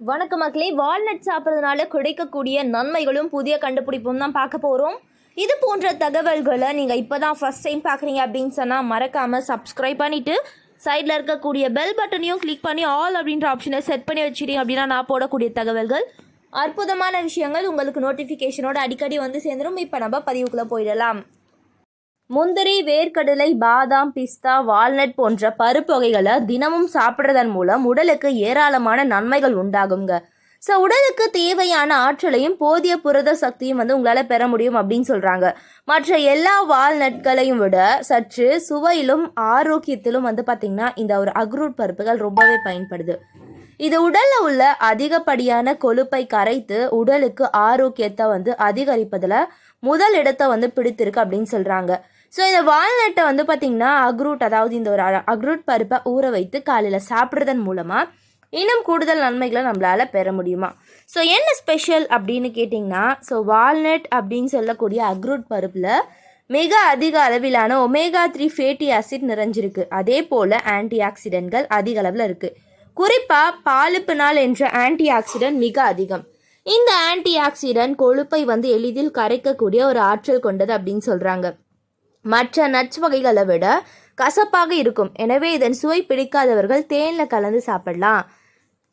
வணக்கம் மக்களே வால்நட் சாப்பிட்றதுனால கிடைக்கக்கூடிய நன்மைகளும் புதிய கண்டுபிடிப்பும் தான் பார்க்க போகிறோம் இது போன்ற தகவல்களை நீங்கள் இப்போ தான் ஃபஸ்ட் டைம் பார்க்குறீங்க அப்படின்னு சொன்னால் மறக்காமல் சப்ஸ்கிரைப் பண்ணிவிட்டு சைடில் இருக்கக்கூடிய பெல் பட்டனையும் கிளிக் பண்ணி ஆல் அப்படின்ற ஆப்ஷனை செட் பண்ணி வச்சுட்டீங்க அப்படின்னா நான் போடக்கூடிய தகவல்கள் அற்புதமான விஷயங்கள் உங்களுக்கு நோட்டிஃபிகேஷனோட அடிக்கடி வந்து சேர்ந்துடும் இப்போ நம்ம பதிவுக்குள்ளே போயிடலாம். முந்திரி வேர்க்கடலை பாதாம் பிஸ்தா வால்நட் போன்ற பருப்பு வகைகளை தினமும் சாப்பிட்றதன் மூலம் உடலுக்கு ஏராளமான நன்மைகள் உண்டாகுங்க. ஸோ உடலுக்கு தேவையான ஆற்றலையும் போதிய புரத சக்தியும் வந்து உங்களால் பெற முடியும் அப்படின்னு சொல்கிறாங்க மற்ற எல்லா வால்நட்களையும் விட சற்று சுவையிலும் ஆரோக்கியத்திலும் வந்து பார்த்திங்கன்னா இந்த ஒரு அக்ரூட் பருப்புகள் ரொம்பவே பயன்படுது. இது உடலில் உள்ள அதிகப்படியான கொழுப்பை கரைத்து உடலுக்கு ஆரோக்கியத்தை வந்து அதிகரிப்பதில் முதல் இடத்தை வந்து பிடித்திருக்கு அப்படின்னு சொல்கிறாங்க ஸோ இந்த வால்நட்டை வந்து பார்த்திங்கன்னா அக்ரூட் அதாவது இந்த ஒரு அ- அக்ரூட் பருப்பை ஊற வைத்து காலையில் சாப்பிட்றதன் மூலமாக இன்னும் கூடுதல் நன்மைகளை நம்மளால் பெற முடியுமா? ஸோ என்ன ஸ்பெஷல் அப்படின்னு கேட்டிங்கன்னா ஸோ வால்நட் அப்படின்னு சொல்லக்கூடிய அக்ரூட் பருப்பில் மிக அதிக அளவிலான ஒமேகா த்ரீ ஃபேட்டி ஆசிட் நிறைஞ்சிருக்கு. அதே போல் ஆன்டி ஆக்சிடென்ட்கள் அதிக அளவில் இருக்குது குறிப்பாக பாலிப்பினால் என்ற ஆன்டி ஆக்சிடென்ட் மிக அதிகம். இந்த ஆன்டி ஆக்சிடென்ட் கொழுப்பை வந்து எளிதில் கரைக்கக்கூடிய ஒரு ஆற்றல் கொண்டது அப்படின்னு சொல்கிறாங்க மற்ற நட்ஸ் வகைகளை விட கசப்பாக இருக்கும். எனவே இதன் சுவை பிடிக்காதவர்கள் தேனில் கலந்து சாப்பிடலாம்.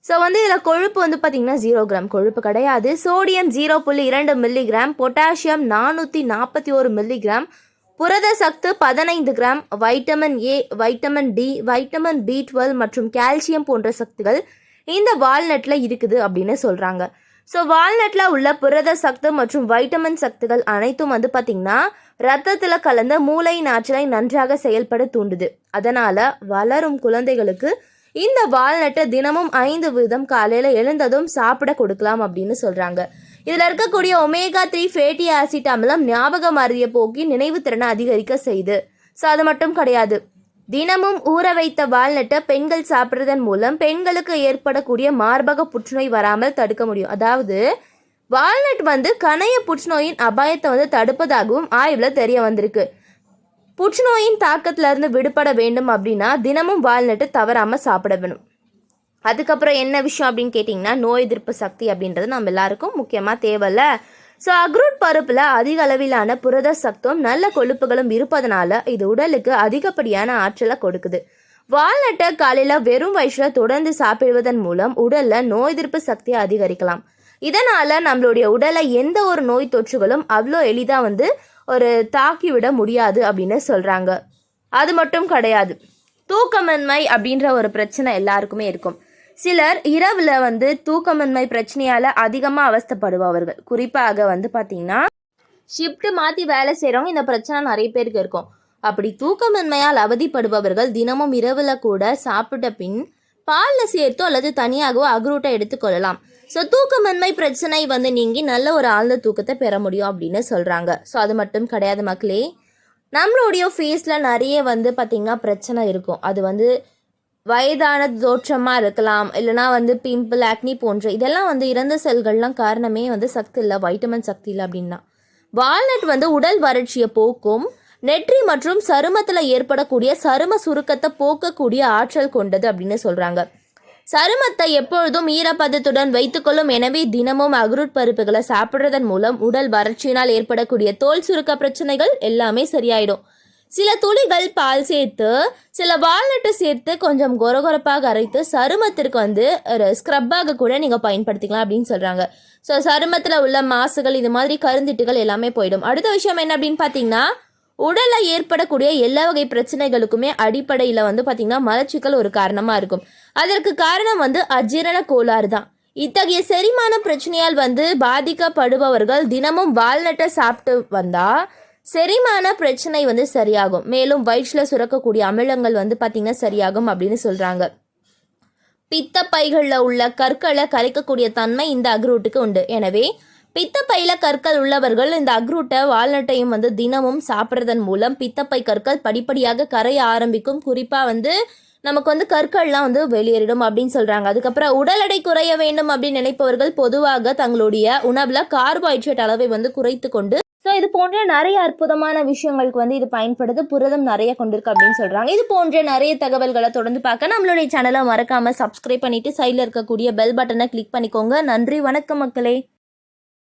ஸோ வந்து இதில் கொழுப்பு வந்து பார்த்திங்கன்னா ஜீரோ கிராம் கொழுப்பு கிடையாது. சோடியம் ஜீரோ புள்ளி இரண்டு மில்லிகிராம் பொட்டாசியம் நானூற்றி நாற்பத்தி ஒரு மில்லிகிராம் புரத சத்து பதினைந்து gram vitamin A vitamin D vitamin B twelve மற்றும் கால்சியம் போன்ற சக்திகள் இந்த வால்நட்டில் இருக்குது அப்படின்னு சொல்கிறாங்க ஸோ வால்நட்டில் உள்ள புரத சத்து மற்றும் வைட்டமின் சக்திகள் அனைத்தும் வந்து பார்த்திங்கன்னா ரத்தத்தில் கலந்த மூளை ஆற்றலை நன்றாக செயல்பட தூண்டுது. அதனால் வளரும் குழந்தைகளுக்கு இந்த வால்நட்டை தினமும் ஐந்து வீதம் காலையில் எழுந்ததும் சாப்பிட கொடுக்கலாம் அப்படின்னு சொல்கிறாங்க இதில் இருக்கக்கூடிய ஒமேகா த்ரீ ஃபேட்டி ஆசிட் அமிலம் ஞாபக மருதிய போக்கி நினைவு திறனை அதிகரிக்க செய்யுது ஸோ அது மட்டும் கிடையாது. தினமும் ஊற வைத்த வால்நட்டை பெண்கள் சாப்பிட்றதன் மூலம் பெண்களுக்கு ஏற்படக்கூடிய மார்பக புற்றுநோய் வராமல் தடுக்க முடியும். அதாவது வால்நட் வந்து கணைய புற்றுநோயின் அபாயத்தை வந்து தடுப்பதாகவும் ஆய்வில் தெரிய வந்திருக்கு. புற்றுநோயின் தாக்கத்திலிருந்து விடுபட வேண்டும் அப்படின்னா தினமும் வால்நட்டு தவறாமல் சாப்பிட வேணும். அதுக்கப்புறம் என்ன விஷயம் அப்படின்னு கேட்டிங்கன்னா நோய் எதிர்ப்பு சக்தி அப்படின்றது நம்ம எல்லாருக்கும் முக்கியமாக தேவையில்ல ஸோ அக்ரூட் பருப்பில் அதிக அளவிலான புரத சத்தும் நல்ல கொழுப்புகளும் இருப்பதனால இது உடலுக்கு அதிகப்படியான ஆற்றலை கொடுக்குது. வால்நட்டை காலையில் வெறும் வயிற்றில் தொடர்ந்து சாப்பிடுவதன் மூலம் உடலில் நோய் எதிர்ப்பு சக்தியை அதிகரிக்கலாம். இதனால் நம்மளுடைய உடலை எந்த ஒரு நோய் தொற்றுகளும் அவ்வளோ எளிதாக வந்து ஒரு தாக்கிவிட முடியாது அப்படின்னு சொல்கிறாங்க அது மட்டும் கிடையாது. தூக்கமின்மை அப்படின்ற ஒரு பிரச்சனை எல்லாருக்குமே இருக்கும். சிலர் இரவில் வந்து தூக்கமின்மை பிரச்சனையால் அதிகமாக அவஸ்தப்படுபவர்கள். குறிப்பாக வந்து பார்த்திங்கன்னா ஷிஃப்ட்டு மாற்றி வேலை செய்கிறவங்க இந்த பிரச்சனை நிறைய பேருக்கு இருக்கும். அப்படி தூக்கமின்மையால் அவதிப்படுபவர்கள் தினமும் இரவில் கூட சாப்பிட்ட பின் பாலில் சேர்த்தோ அல்லது தனியாகவோ அக்ரூட்டை எடுத்துக்கொள்ளலாம் ஸோ தூக்கமின்மை பிரச்சனை வந்து நீங்கி நல்ல ஒரு ஆழ்ந்த தூக்கத்தை பெற முடியும் அப்படின்னு சொல்கிறாங்க ஸோ அது மட்டும் கிடையாது மக்களே. நம்மளுடைய ஃபேஸில் நிறைய வந்து பார்த்திங்கன்னா பிரச்சனை இருக்கும். அது வந்து வயதான தோற்றமாக இருக்கலாம் இல்லைனா வந்து பிம்பிள் ஆக்னி போன்ற இதெல்லாம் வந்து இறந்த செல்கள்லாம் காரணமே வந்து சக்தி இல்லை வைட்டமின் சக்தி இல்லை அப்படின்னா. வால்நட் வந்து உடல் வறட்சியை போக்கும் நெற்றி மற்றும் சருமத்தில் ஏற்படக்கூடிய சரும சுருக்கத்தை போக்கக்கூடிய ஆற்றல் கொண்டது அப்படின்னு சொல்கிறாங்க சருமத்தை எப்பொழுதும் ஈரப்பதத்துடன் வைத்துக்கொள்ளும் எனவே தினமும் அக்ரூட் பருப்புகளை சாப்பிட்றதன் மூலம் உடல் வறட்சியினால் ஏற்படக்கூடிய தோல் சுருக்க பிரச்சனைகள் எல்லாமே சரியாயிடும். சில துளிகள் பால் சேர்த்து சில வால்நட்டை சேர்த்து கொஞ்சம் கொரகொரப்பாக அரைத்து சருமத்திற்கு வந்து ஒரு ஸ்க்ரப்பாக கூட நீங்கள் பயன்படுத்திக்கலாம் அப்படின்னு சொல்கிறாங்க ஸோ சருமத்தில் உள்ள மாசுகள் இது மாதிரி கருந்திட்டுகள் எல்லாமே போயிடும். அடுத்த விஷயம் என்ன அப்படின்னு பார்த்தீங்கன்னா உடலில் ஏற்படக்கூடிய எல்லா வகை பிரச்சனைகளுக்குமே அடிப்படையில் வந்து பார்த்திங்கன்னா மலச்சிக்கல் ஒரு காரணமாக இருக்கும். அதற்கு காரணம் வந்து அஜீரண கோளாறு தான். இத்தகைய செரிமான பிரச்சனையால் வந்து பாதிக்கப்படுபவர்கள் தினமும் வால்நட்டை சாப்பிட்டு வந்தால் செரிமான பிரச்சனை வந்து சரியாகும். மேலும் வயிற்றில் சுரக்கக்கூடிய அமிலங்கள் வந்து பார்த்திங்கன்னா சரியாகும் அப்படின்னு சொல்கிறாங்க பித்தப்பைகளில் உள்ள கற்களை கரைக்கக்கூடிய தன்மை இந்த அக்ரூட்டுக்கு உண்டு. எனவே பித்தப்பையில் கற்கள் உள்ளவர்கள் இந்த அக்ரூட்டை வால்நட்டையும் வந்து தினமும் சாப்பிட்றதன் மூலம் பித்தப்பை கற்கள் படிப்படியாக கரைய ஆரம்பிக்கும். குறிப்பாக வந்து நமக்கு வந்து கற்கள்லாம் வந்து வெளியேறிடும் அப்படின்னு சொல்கிறாங்க அதுக்கப்புறம் உடல் எடை குறைய வேண்டும் அப்படின்னு நினைப்பவர்கள் பொதுவாக தங்களுடைய உணவில் கார்போஹைட்ரேட் அளவை வந்து குறைத்து கொண்டு ஸோ இது போன்ற நிறைய அற்புதமான விஷயங்களுக்கு வந்து இது பயன்படுது. புரதம் நிறைய கொண்டிருக்கு அப்படின்னு சொல்கிறாங்க இது போன்ற நிறைய தகவல்களை தொடர்ந்து பார்க்க நம்மளுடைய சேனலை மறக்காமல் சப்ஸ்கிரைப் பண்ணிவிட்டு சைடில் இருக்கக்கூடிய பெல் பட்டனை கிளிக் பண்ணிக்கோங்க. நன்றி வணக்கம் மக்களே.